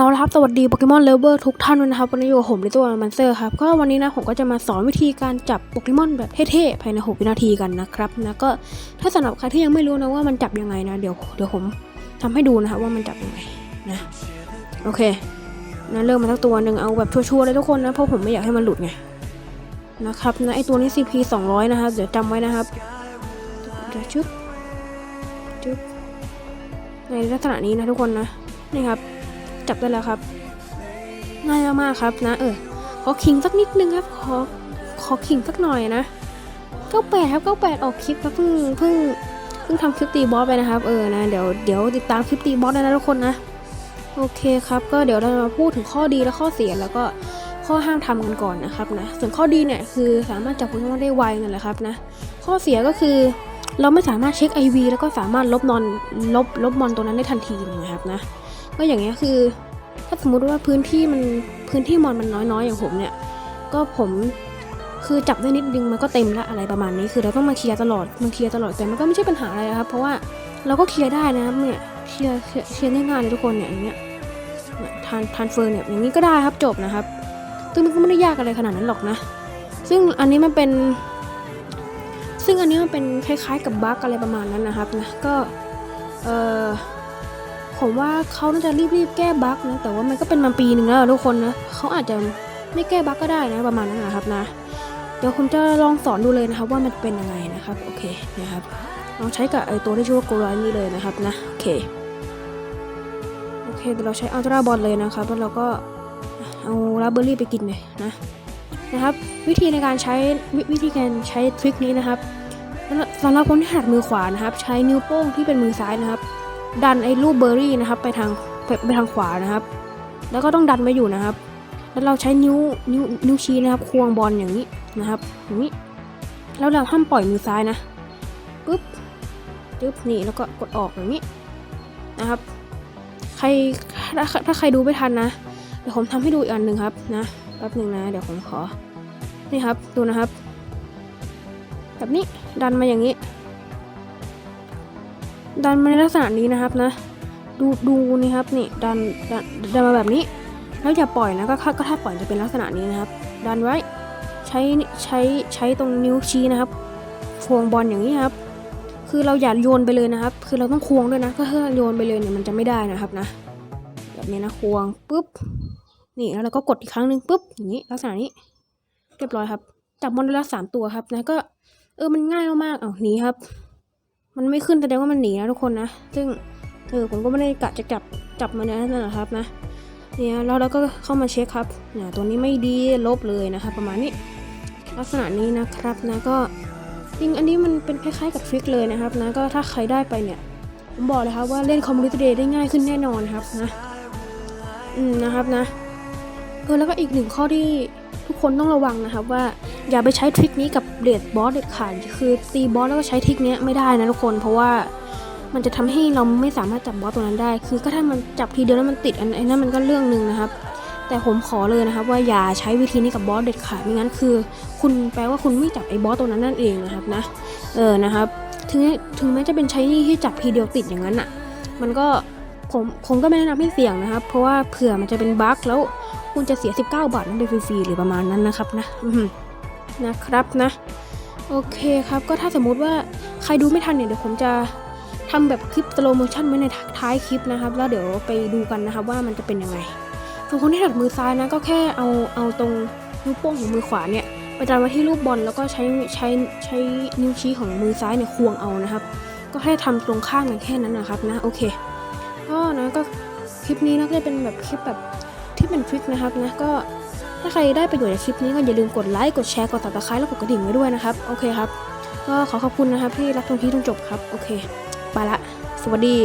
เอาละครับสวัสดีโปเกมอนเลเวอร์ทุกท่านด้วยนะครับวันนี้อยู่กับผมในตัวมันเซอร์ครับก็วันนี้นะผมก็จะมาสอนวิธีการจับโปเกมอนแบบเท่ๆภายใน6วินาทีกันนะครับนะก็ถ้าสำหรับใครที่ยังไม่รู้นะว่ามันจับยังไงนะเดี๋ยวเดี๋ยวผมทำให้ดูนะครับว่ามันจับยังไงนะโอเคนะเริ่มมาสักตัวหนึ่งเอาแบบชัวร์ๆเลยทุกคนนะเพราะผมไม่อยากให้มันหลุดไงนะครับนะไอตัวนี้ CP 200 นะครับเดี๋ยวจำไว้นะครับเดี๋ยวชึบชึบในลักษณะนี้นะทุกคนนะนี่ครับ จับได้แล้วครับ ง่ายมากๆครับนะ เออขอขิงสักนิดนึงครับ ขอขอขิงสักหน่อยนะเก้าแปดครับเก้าแปดออกคลิปครับเพิ่งเพิ่งเพิ่งทำคลิปตีบอสไปนะครับ เออนะเดี๋ยวเดี๋ยวติดตามคลิปตีบอสได้นะทุกคนนะโอเคครับก็เดี๋ยวเรามาพูดถึงข้อดีและข้อเสียแล้วก็ข้อห้ามทำกันก่อนนะครับนะส่วนข้อดีเนี่ยคือสามารถจับโปเกมอนได้ไวนั่นแหละครับนะข้อเสียก็คือเราไม่สามารถเช็ค IV แล้วก็สามารถลบนอนลบลบมอนตัวนั้นได้ทันทีนะครับนะ ก็อย่างเงี้ยคือ ถ้าสมมุติว่าพื้นที่มันพื้นที่มอนมันน้อยๆอย่างผมเนี่ย ก็ผมคือจับได้นิดนึงมันก็เต็มละอะไรประมาณนี้คือเราต้องมาเคลียร์ตลอดมาเคลียร์ตลอดแต่มันก็ไม่ใช่ปัญหาอะไรนะครับ เพราะว่าเราก็เคลียร์ได้นะเนี่ยเคลียร์เคลียร์เคลียร์ง่ายๆเลยทุกคนเนี่ยอย่างเงี้ยเนี่ยทานทานเฟอร์เนี่ยอย่างนี้ก็ได้ครับจบนะครับซึ่งมันก็ไม่ได้ยากอะไรขนาดนั้นหรอกนะ ซึ่งอันนี้มันเป็น ซึ่งอันนี้มันเป็นคล้ายๆกับบั๊กอะไรประมาณนั้นนะครับนะก็เออ ผมว่าเขาน่าจะรีบๆแก้บั๊กนะแต่ว่ามันก็เป็นมาปีหนึ่งแล้วอะทุกคนนะเขาอาจจะไม่แก้บั๊กก็ได้นะประมาณนั้นนะครับนะ เดี๋ยวผมจะลองสอนดูเลยนะครับว่ามันเป็นยังไงนะครับโอเคนะครับลองใช้กับไอตัวที่ชื่อว่าโกลายนี่เลยนะครับนะโอเคโอเคเดี๋ยวเราใช้อัลตราบอลเลยนะครับแล้วเราก็เอาลาเบอรี่ไปกินเลยนะนะครับ วิธีในการใช้ววิธีการใช้ทริคนี้นะครับสำหรับคนที่ถนัดมือขวานะครับ ใช้นิ้วโป้งที่เป็นมือซ้ายนะครับ ดันไอ้รูปเบอร์รี่นะครับ ไปทางไปไปทางขวานะครับ แล้วก็ต้องดันไว้อยู่นะครับ แล้วเราใช้นิ้วนิ้วนิ้วชี้นะครับ ควงบอลอย่างนี้นะครับอย่างนี้แล้วเราห้ามปล่อยมือซ้ายนะปุ๊บปุ๊บนี่แล้วก็กดออกอย่างนี้นะครับ ใครถ้าถ้าใครดูไม่ทันนะเดี๋ยวผมทำให้ดูอีกอันหนึ่งครับนะแป๊บหนึ่งนะ เดี๋ยวผมขอ นี่ครับ ดูนะครับ แบบนี้ดันมาอย่างนี้ ดันมาในลักษณะนี้นะครับนะ ดูดูนี่ครับนี่ดันดันดันมาแบบนี้ แล้วอย่าปล่อยนะก็ถ้าก็ถ้าปล่อยจะเป็นลักษณะนี้นะครับ ดันไว้ใช้ใช้ใช้ตรงนิ้วชี้นะครับควงบอลอย่างนี้ครับ คือเราอย่าโยนไปเลยนะครับ คือเราต้องควงด้วยนะก็ถ้าโยนไปเลยเนี่ยมันจะไม่ได้นะครับนะ แบบนี้นะควงปุ๊บนี่แล้วเราก็กดอีกครั้งหนึ่งปุ๊บอย่างนี้ลักษณะนี้ เรียบร้อยครับจับบอลได้แล้วสามตัวครับนะก็เออมันง่ายมากๆเอาหนีครับ มันไม่ขึ้นแสดงว่ามันหนีนะทุกคนนะ ซึ่งเออผมก็ไม่ได้กะจะจับจับมันนะนั่นแหละครับนะ เนี่ยแล้วเราก็เข้ามาเช็คครับเนี่ยตัวนี้ไม่ดีลบเลยนะครับประมาณนี้ ลักษณะนี้นะครับนะก็จริงอันนี้มันเป็นคล้ายๆกับทริคเลยนะครับนะก็ถ้าใครได้ไปเนี่ยผมบอกเลยครับว่าเล่นคอมมูนิตี้เดย์ได้ง่ายขึ้นแน่นอนครับนะอืมนะครับนะเออแล้วก็อีกหนึ่งข้อที่ คนต้องระวังนะครับว่าอย่าไปใช้ทริคนี้กับเดดบอสเด็ดขาดคือตีบอสแล้วก็ใช้ทริคนี้ไม่ได้นะทุกคนเพราะว่ามันจะทำให้เราไม่สามารถจับบอสตัวนั้นได้ คือก็ถ้ามันจับทีเดียวแล้วมันติดอันไอ้นั่นมันก็เรื่องหนึ่งนะครับ แต่ผมขอเลยนะครับ ว่าอย่าใช้วิธีนี้กับบอสเด็ดขาดไม่งั้นคือ คุณแปลว่าคุณไม่จับไอ้บอสตัวนั้นนั่นเองนะครับนะ เออนะครับ ถึงถึงแม้จะเป็นใช้นี่ที่จับทีเดียวติดอย่างนั้นอะ มันก็ผมผมก็ไม่แนะนำให้เสี่ยงนะครับ เพราะว่าเผื่อมันจะเป็นบั๊กแล้ว คุณจะเสีย 19 บาทนั่นไปฟรีๆหรือประมาณนั้นนะครับนะนะครับนะ โอเคครับก็ถ้าสมมุติว่าใครดูไม่ทันเนี่ยเดี๋ยวผมจะทำแบบคลิปสโลโมชั่นไว้ในท้ายคลิปนะครับ แล้วเดี๋ยวไปดูกันนะครับว่ามันจะเป็นยังไงส่วนคนที่ถนัดมือซ้ายนะก็แค่เอาเอาตรงนิ้วโป้งของมือขวาเนี่ยไปดันไว้ที่รูปบอลแล้วก็ใช้ใช้ใช้นิ้วชี้ของมือซ้ายเนี่ยควงเอานะครับ ก็แค่ทำตรงข้างกันแค่นั้นนะครับนะโอเคก็นะก็คลิปนี้นะก็จะเป็นแบบคลิปแบบ ที่เป็นทริคนะครับนะก็ถ้าใครได้ประโยชน์จากคลิปนี้ก็อย่าลืมกดไลค์กดแชร์กดติดตามแล้วกดกระดิ่งไว้ด้วยนะครับโอเคครับ ก็ขอขอบคุณนะครับที่รับชมคลิปจนจบครับโอเคไปละสวัสดี